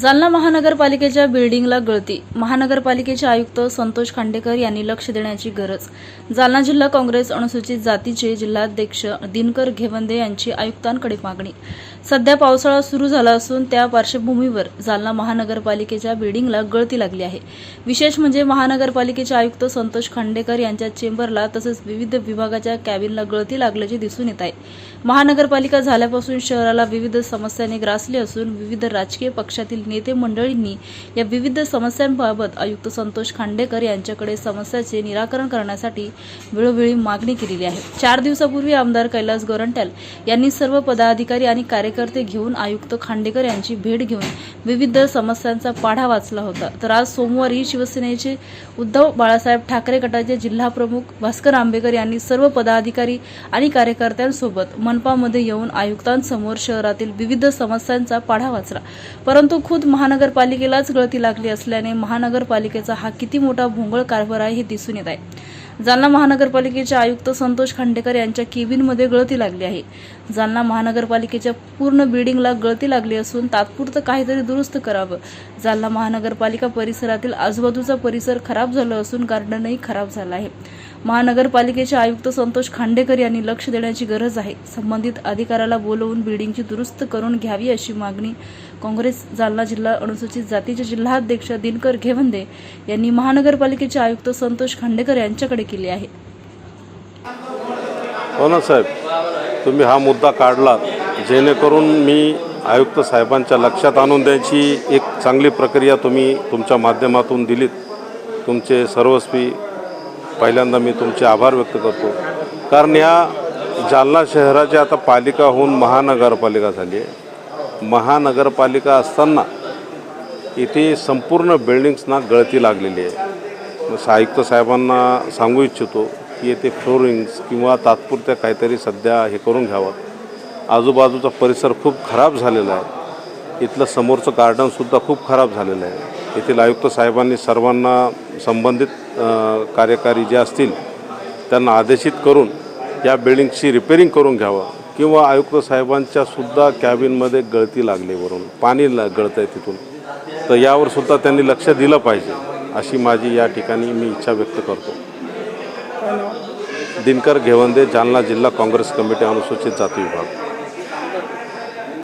जालना महानगरपालिकेच्या बिल्डिंगला गळती. महानगरपालिकेचे आयुक्त संतोष खांडेकर यांनी लक्ष देण्याची गरज. जालना जिल्हा काँग्रेस अनुसूचित जातीचे जिल्हाध्यक्ष दिनकर घेवंदे यांची आयुक्तांकडे मागणी. सध्या पावसाळा सुरू झाला असून त्या पार्श्वभूमीवर जालना महानगरपालिकेच्या बिल्डिंगला गळती लागली आहे. विशेष म्हणजे महानगरपालिकेचे आयुक्त संतोष खांडेकर यांच्या चेंबरला तसेच विविध विभागाच्या कॅबिनला गळती लागल्याचे दिसून येत आहे. महानगरपालिका झाल्यापासून शहराला विविध समस्यांनी ग्रासले असून विविध राजकीय पक्षातील नेते मंडळींनी या विविध समस्यांबाबत आयुक्त संतोष खांडेकर यांच्याकडे समस्याचे निराकरण करण्यासाठी वेळोवेळी मागणी केलेली आहे. चार दिवसापूर्वी आमदार कैलास गोरंट्याल यांनी सर्व पदाधिकारी आणि कार्यकर्ते घेऊन आयुक्त खांडेकर यांची भेट घेऊन विविध समस्यांचा पाढा वाचला होता. तर आज सोमवारी शिवसेनेचे उद्धव बाळासाहेब ठाकरे गटाचे जिल्हाप्रमुख भास्कर आंबेकर यांनी सर्व पदाधिकारी आणि कार्यकर्त्यांसोबत मनपामध्ये येऊन आयुक्तांसमोर शहरातील विविध समस्यांचा पाढा वाचला. परंतु खुद खुद महानगरपालिकेलाच गळती लागली असल्याने महानगरपालिकेचा हा किती मोठा भोंगळ कारभार आहे हे दिसून येत आहे. जालना महानगरपालिकेचे आयुक्त संतोष खांडेकर यांच्या केबिनमध्ये गळती लागली आहे. जालना महानगरपालिकेच्या पूर्ण बिल्डिंगला गळती लागली असून तात्पुरतं काहीतरी दुरुस्त करावं. जालना महानगरपालिका परिसरातील आजूबाजूचा परिसर खराब झाला असून गार्डनही खराब झालं आहे. महानगरपालिकेचे आयुक्त संतोष खांडेकर यांनी लक्ष देण्याची गरज आहे. संबंधित अधिकाऱ्याला बोलवून बिल्डिंगची दुरुस्त करून घ्यावी अशी मागणी काँग्रेस जालना जिल्हा अनुसूचित जातीचे जिल्हाध्यक्ष दिनकर घेवंदे यांनी महानगरपालिकेचे आयुक्त संतोष खांडेकर यांच्याकडे केली आहे. हो ना साहेब. तुम्ही हा मुद्दा काढला जेणेकरून मी आयुक्त साहेबांच्या लक्षात आणून द्यायची एक चांगली प्रक्रिया तुम्ही तुमच्या माध्यमातून दिलीत. तुमचे सर्वस्वी पहिल्यांदा मी तुमचे आभार व्यक्त करतो. कारण या जालना शहराची आता पालिका होऊन महानगरपालिका झाली आहे. महानगरपालिका असताना इथे संपूर्ण बिल्डिंग्सना गळती लागलेली आहे. आयुक्त साहेबांना सांगू इच्छितो की येथे फ्लोरिंग्स किंवा तात्पुरत्या काहीतरी सध्या हे करून घ्यावं. आजूबाजूचा परिसर खूप खराब झालेला आहे. इथलं समोरचं गार्डनसुद्धा खूप खराब झालेलं आहे. येथील आयुक्त साहेबांनी सर्वांना संबंधित कार्यकारी जे असतील त्यांना आदेशित करून या बिल्डिंगची रिपेरिंग करून घ्यावं किंवा आयुक्त साहेबांच्यासुद्धा कॅबिनमध्ये गळती लागलीवरून पाणी ल गळतं आहे तिथून. तर यावर सुद्धा त्यांनी लक्ष दिलं पाहिजे. अशी माझी या ठिकाणी मी इच्छा व्यक्त करतो. दिनकर घेवंदे जालना जिल्हा काँग्रेस कमिटी अनुसूचित जाती विभाग.